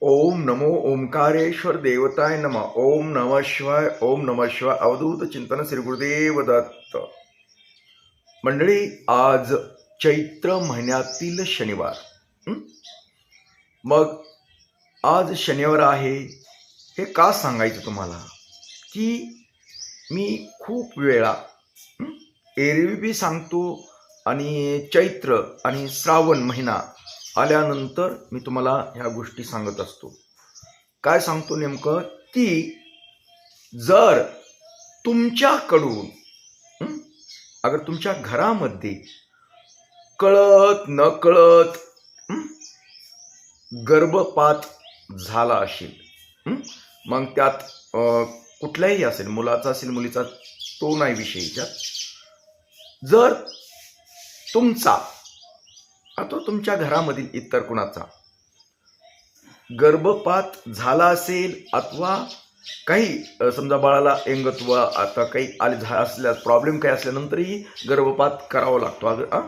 ओम नमो ओंकारेश्वर देवताय नम। ओम नम शिवाय ओम नम शिवाय। अवधूत चिंतन श्री गुरुदेव दत्त। मंडळी आज चैत्र महिन्यातील शनिवार मग आज शनिवार आहे हे का सांगायचं तुम्हाला? की मी खूप वेळा एरवी बी सांगतो आणि चैत्र आणि श्रावण महिना आल्यानंतर मी तुम्हाला ह्या गोष्टी सांगत असतो. काय सांगतो नेमकं? की जर तुमच्याकडून अगर तुमच्या घरामध्ये कळत न कळत गर्भपात झाला असेल मग त्यात कुठल्याही कुठलाही असेल मुलाचा असेल मुलीचा तो नाही विषयीच्या. जर तुमचा अथवा तुमच्या घरामधील इतर कुणाचा? गर्भपात झाला असेल अथवा काही समजा बाळाला अंगत्व आता काही आले झा असल्यास प्रॉब्लेम काही असल्यानंतरही गर्भपात करावा लागतो. अग-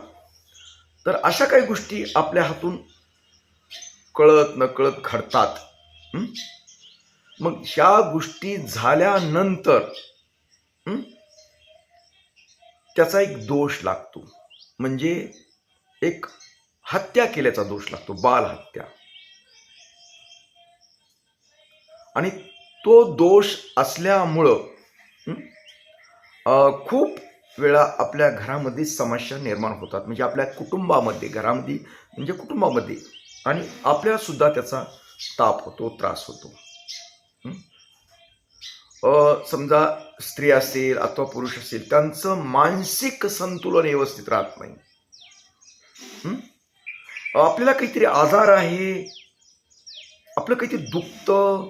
तर अशा काही गोष्टी आपल्या हातून कळत न कळत घडतात मग ह्या गोष्टी झाल्यानंतर त्याचा एक दोष लागतो. म्हणजे एक हत्या केल्याचा दोष लागतो बालहत्या आणि तो दोष असल्यामुळं खूप वेळा आपल्या घरामध्ये समस्या निर्माण होतात. म्हणजे आपल्या कुटुंबामध्ये घरामध्ये म्हणजे कुटुंबामध्ये. आणि आपल्यासुद्धा त्याचा ताप होतो त्रास होतो. समजा स्त्री असेल अथवा पुरुष असेल त्यांचं मानसिक संतुलन व्यवस्थित राहत नाही. आपल्याला काहीतरी आजार आहे. आपलं काहीतरी दुखतं.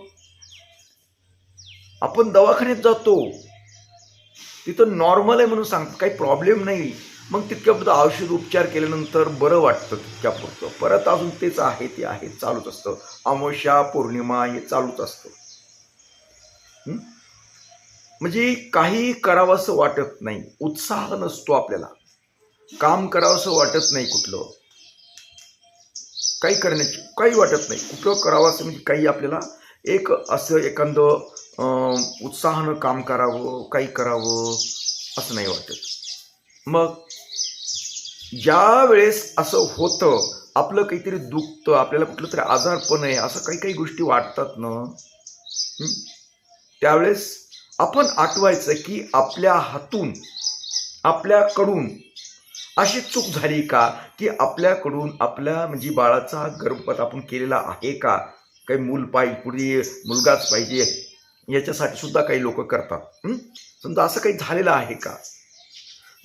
आपण दवाखान्यात जातो. तिथं नॉर्मल आहे म्हणून सांगतात. काही प्रॉब्लेम नाही. मग तितक्यापुरतं औषध उपचार केल्यानंतर बरं वाटतं तितक्यापुरतं. परत अजून तेच आहे ते आहे चालूच असतं. अमावस्या पौर्णिमा हे चालूच असतं. म्हणजे काही करावंसं वाटत नाही. उत्साह नसतो आपल्याला. काम करावंसं वाटत नाही कुठलं. काही करण्याची काही वाटत नाही. उपयोग करावा असं म्हणजे काही आपल्याला एक असं एखादं उत्साहानं काम करावं काही करावं असं नाही वाटत. मग ज्या वेळेस असं होतं आपलं काहीतरी दुखतं आपल्याला कुठलं तरी आजारपण आहे असं काही काही गोष्टी वाटतात ना त्यावेळेस आपण आठवायचं की आपल्या हातून आपल्याकडून अशी चूक झाली का की आपल्याकडून आपल्या म्हणजे बाळाचा गर्भपात आपण केलेला आहे का? काही मूल पाहिजे पुढे मुलगाच पाहिजे याच्यासाठी सुद्धा काही लोक करतात. समजा असं काही झालेलं आहे का?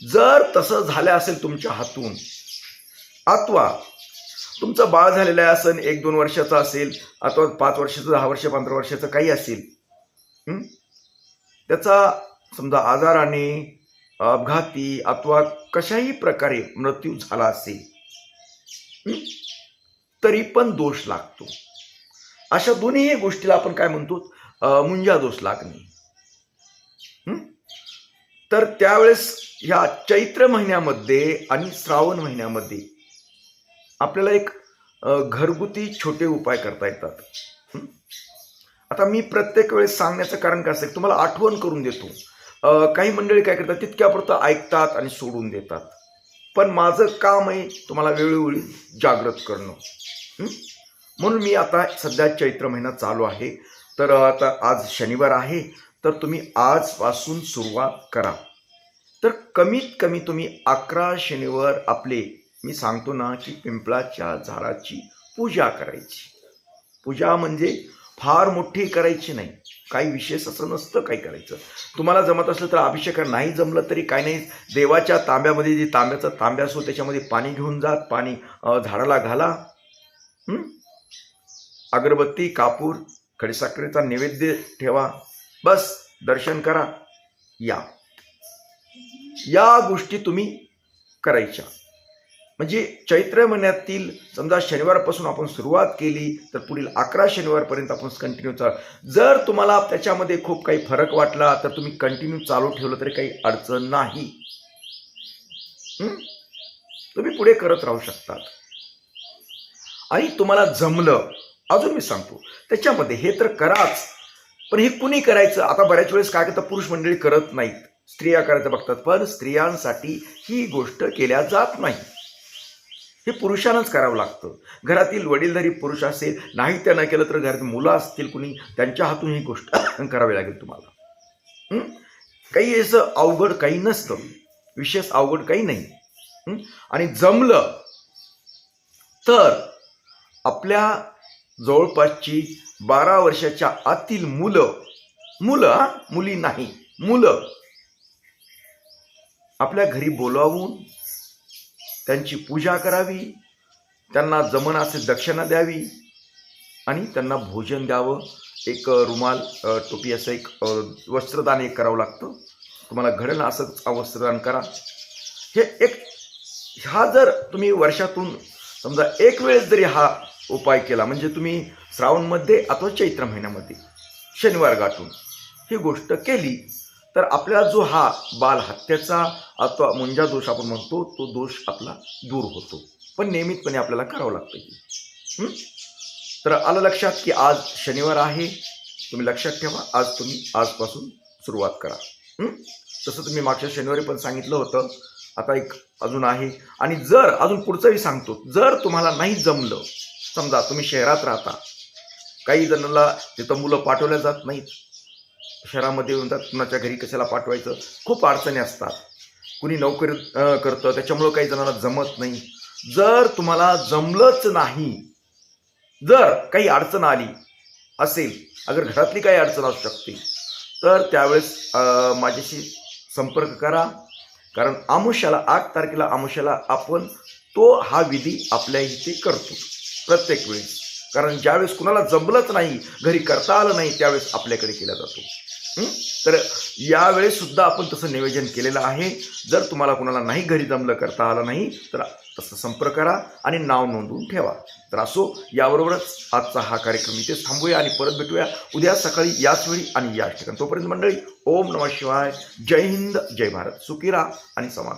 जर तसं झालं असेल तुमच्या हातून अथवा तुमचं बाळ झालेलं आहे असेल एक दोन वर्षाचं असेल अथवा पाच वर्षाचं दहा वर्ष पंधरा वर्षाचं काही असेल त्याचा समजा आजाराने अपघाती अथवा कशाही प्रकारे मृत्यू झाला असेल तरी पण दोष लागतो. अशा दोन्ही गोष्टीला आपण काय म्हणतो? मुंजा दोष लागणे. तर त्यावेळेस ह्या चैत्र महिन्यामध्ये आणि श्रावण महिन्यामध्ये आपल्याला एक घरगुती छोटे उपाय करता येतात. आता मी प्रत्येक वेळेस सांगण्याचं कारण काय असेल तुम्हाला आठवण करून देतो. काही मंडळी काय करतात तितक्यापुरतं ऐकतात आणि सोडून देतात. पण माझं काम आहे तुम्हाला वेळोवेळी जागृत करणं. म्हणून मी आता सध्या चैत्र महिना चालू आहे. तर आता आज शनिवार आहे तर तुम्ही आजपासून सुरुवात करा. तर कमीत कमी तुम्ही अकरा शनिवार आपले मी सांगतो ना की पिंपळाच्या झाडाची पूजा करायची. पूजा म्हणजे फार मोठी करायची नाही. काही विशेष असं नसतं काही करायचं. तुम्हाला जमत असलं तर अभिषेक नाही जमलं तरी काही नाही. देवाच्या तांब्यामध्ये जे तांब्याचा तांब्या असो त्याच्यामध्ये पाणी घेऊन जात पाणी झाडाला घाला. अगरबत्ती कापूर खडीसाखरेचा नैवेद्य ठेवा. बस दर्शन करा. या. या गोष्टी तुम्ही करायच्या. म्हणजे चैत्र महिन्यातील समजा शनिवारपासून आपण सुरुवात केली तर पुढील अकरा शनिवारपर्यंत आपण कंटिन्यू चाल जर तुम्हाला त्याच्यामध्ये खूप काही फरक वाटला तर तुम्ही कंटिन्यू चालू ठेवलं तरी काही अडचण नाही. तुम्ही पुढे करत राहू शकतात. आणि तुम्हाला जमलं अजून मी सांगतो त्याच्यामध्ये हे तर कराच पण हे कुणी करायचं? आता बऱ्याच वेळेस काय करतं पुरुष मंडळी करत नाहीत. स्त्रिया करायचं बघतात पण स्त्रियांसाठी ही गोष्ट केल्या जात नाही. हे पुरुषांनाच करावं लागतं. घरातील वडीलधारी पुरुष असेल नाही त्यांना केलं तर घरात मुलं असतील कुणी त्यांच्या हातून ही गोष्ट करावी लागेल तुम्हाला. काही असं अवघड काही नसतं. विशेष अवघड काही नाही. आणि जमलं तर आपल्या जवळपासची बारा वर्षाच्या आतील मुलं मुलं मुली नाही मुलं. आपल्या घरी बोलावून त्यांची पूजा करावी त्यांना जमन असे दक्षिणा द्यावी आणि त्यांना भोजन द्यावं. एक रुमाल टोपी असं एक वस्त्रदान एक करावं लागतं. तुम्हाला घडेल असंच वस्त्रदान करा. हे एक हा जर तुम्ही वर्षातून समजा एक वेळेस जरी हा उपाय केला म्हणजे तुम्ही श्रावणमध्ये अथवा चैत्र महिन्यामध्ये शनिवार गाठून ही गोष्ट केली तर आपल्याला जो हा बालहत्येचा अथवा मुंजा दोष आपण म्हणतो तो दोष आपला दूर होतो. पण नियमितपणे आपल्याला करावं लागतं की तर आलं लक्षात की आज शनिवार आहे. तुम्ही लक्षात ठेवा आज तुम्ही आजपासून सुरुवात करा. तसं तुम्ही मागच्या शनिवारी पण सांगितलं होतं आता एक अजून आहे. आणि जर अजून पुढचंही सांगतो जर तुम्हाला नाही जमलं समजा तुम्ही शहरात राहता काही जणांना तिथं मुलं पाठवल्या जात नाहीत. शहरामध्ये म्हणतात कुणाच्या घरी कशाला पाठवायचं? खूप अडचणी असतात. कुणी नोकरी करतं त्याच्यामुळं काही जणांना जमत नाही. जर तुम्हाला जमलंच नाही जर काही अडचण आली असेल अगर घरातली काही अडचण असू शकते तर त्यावेळेस माझ्याशी संपर्क करा. कारण आमुष्याला आठ तारखेला आमुष्याला आपण तो हा विधी आपल्या इथे करतो प्रत्येक वेळेस. कारण ज्यावेळेस कुणाला जमलंच नाही घरी करता आलं नाही त्यावेळेस आपल्याकडे केला जातो. तर यावेळेस सुद्धा आपण तसं निवेदन केलेलं आहे. जर तुम्हाला कुणाला नाही घरी जमलं करता आलं नाही तर तसं संपर्क करा आणि नाव नोंदवून ठेवा. तर असो याबरोबरच आजचा हा कार्यक्रम इथे थांबूया आणि परत भेटूया उद्या सकाळी याच वेळी आणि याच ठिकाणी. तोपर्यंत मंडळी ओम नमः शिवाय. जय हिंद जय भारत. सुकिरा आणि समाज